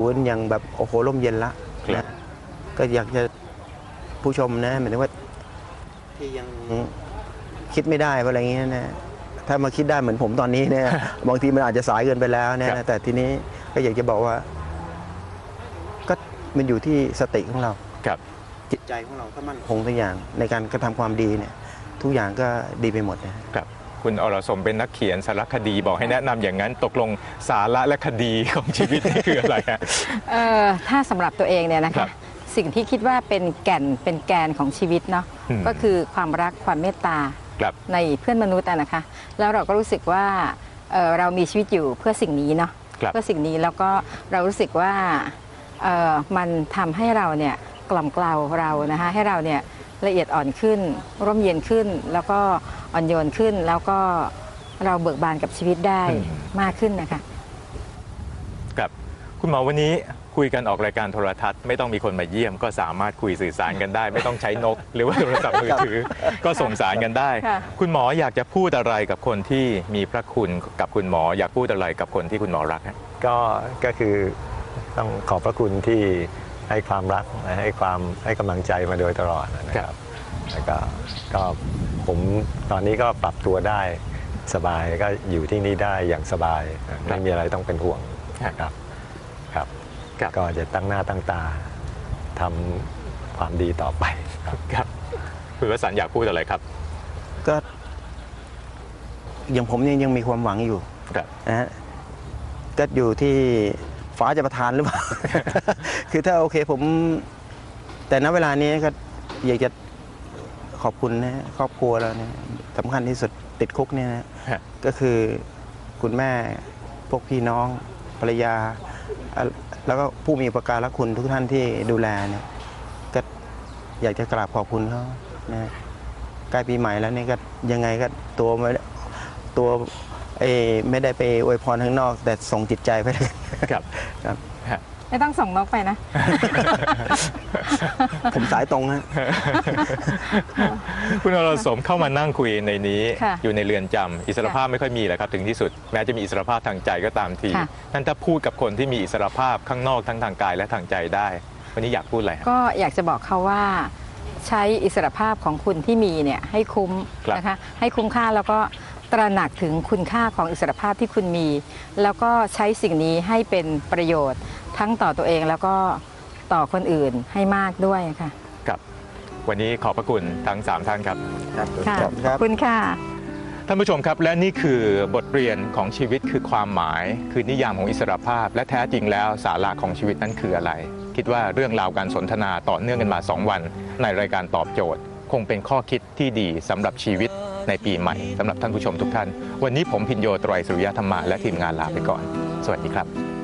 ศูนย์ยังแบบโอ้โหร่มเย็นละครับนะก็อยากจะผู้ชมนะหมายถึงว่าที่ยังคิดไม่ได้ว่าอะไรอย่างเงี้ยนะถ้ามาคิดได้เหมือนผมตอนนี้เนี่ยบางทีมันอาจจะสายเกินไปแล้วเนี่ยครันะบแต่ทีนี้ก็อยากจะบอกว่า ก็มันอยู่ที่สติของเราครับจิตใจของเราถ้ามั่นคงทุกอย่างในการกระทำความดีเนี่ย ทุกอย่างก็ดีไปหมดนะครับ คุณอรสมเป็นนักเขียนสารคดีบอกให้แนะนำอย่างนั้นตกลงสาระและคดีของชีวิตนี่คืออะไรฮะเอ่อถ้าสำหรับตัวเองเนี่ยนะครัคะบสิ่งที่คิดว่าเป็นแก่นเป็นแกนของชีวิตเนาะอืมก็คือความรักความเมตตาครับในเพื่อนมนุษย์อะนะคะ แล้วเราก็รู้สึกว่าเอ่อเรามีชีวิตอยู่เพื่อสิ่งนี้เนาะครับเพื่อสิ่งนี้แล้วก็เรารู้สึกว่าเอ่อมันทำให้เราเนี่ยกล่อมเกลาเรานะคะให้เราเนี่ยละเอียดอ่อนขึ้น ร่มเย็นขึ้น แล้วก็ อ่อนโยนขึ้น แล้วก็เราเบิกบานกับชีวิตได้อืมมากขึ้นนะคะครับคุณหมอวันนี้คุยกันออกรายการโทรทัศน์ไม่ต้องมีคนมาเยี่ยม ก็สามารถคุยสื่อสารกันได้ ไม่ต้องใช้นก หรือว่าโทรศัพท์มือถือ ก็ส่งสารกันได้ค่ะคุณหมออยากจะพูดอะไรกับคนที่มีพระคุณกับคุณหมอ อยากพูดอะไรกับคนที่คุณหมอรักฮะก็ก็คือต้องขอบพระคุณที่ให้ความรักให้ความให้กำลังใจมาโดยตลอดนะครับ แล้วก็ก็ผมตอนนี้ก็ปรับตัวได้สบายก็อยู่ที่นี่ได้อย่างสบายไม่มีอะไรต้องเป็นห่วงนะครับครับครับก็จะตั้งหน้าตั้งตาทำความดีต่อไปครับครับคุณวสันต์อยากพูดอะไรครับ ก็อย่างผมเนี่ยยังมีความหวังอยู่ครับนะฮะก็อยู่ที่ฟ้าจะประทานหรือเปล่า คือถ้าโอเคผม แต่ณเวลานี้ก็อยากจะ ขอบคุณนะครอบครัวเราเนี่ยสำคัญที่สุดติดคุกเนี่ยนะฮะ ก็คือคุณแม่พวกพี่น้องภรรยาอะแล้วก็ผู้มีอุปการะคุณทุกท่านที่ดูแลเนี่ยก็อยากจะกราบขอบคุณเขานะใกล้ปีใหม่แล้วนี่ก็ยังไงก็ตัวไม่ได้ตัวเอยไม่ได้ไปอวยพรข้างนอก แต่ส่งจิตใจไปเลย ครับครับ ฮะ ไม่ต้องส่งนกไปนะ ผมสายตรงฮะ คุณอรสมเข้ามานั่งคุยในนี้ ค่ะอยู่ในเรือนจำอิสรภาพไม่ค่อยมีแหละครับถึงที่สุดแม้จะมีอิสรภาพทางใจก็ตามทีค่ะ นั่นถ้าพูดกับคนที่มีอิสรภาพข้างนอกทั้งทางกายและทางใจได้ วันนี้อยากพูดอะไรฮะ ก็อยากจะบอกเขาว่า ใช้อิสรภาพของคุณที่มีเนี่ยให้คุ้มครับ นะคะให้คุ้มค่าแล้วก็ตระหนักถึงคุณค่าของอิสรภาพที่คุณมี แล้วก็ใช้สิ่งนี้ให้เป็นประโยชน์ทั้งต่อตัวเองแล้วก็ ต่อคนอื่นให้มากด้วยค่ะ ครับ วันนี้ขอบพระคุณทั้งสามท่านครับครับค่ะขอบคุณครับขอบคุณค่ะ ท่านผู้ชมครับและนี่คือบทเรียนของชีวิตคือความหมาย คือนิยามของอิสรภาพ และแท้จริงแล้วสาระของชีวิตนั้นคืออะไร คิดว่าเรื่องราวการสนทนาต่อเนื่องกันมา 2 วัน ในรายการตอบโจทย์ คงเป็นข้อคิดที่ดีสำหรับชีวิตในปีใหม่สำหรับท่านผู้ชมทุกท่าน วันนี้ผมพินโยไตรสุริยธรรมะและทีมงานลาไปก่อน สวัสดีครับ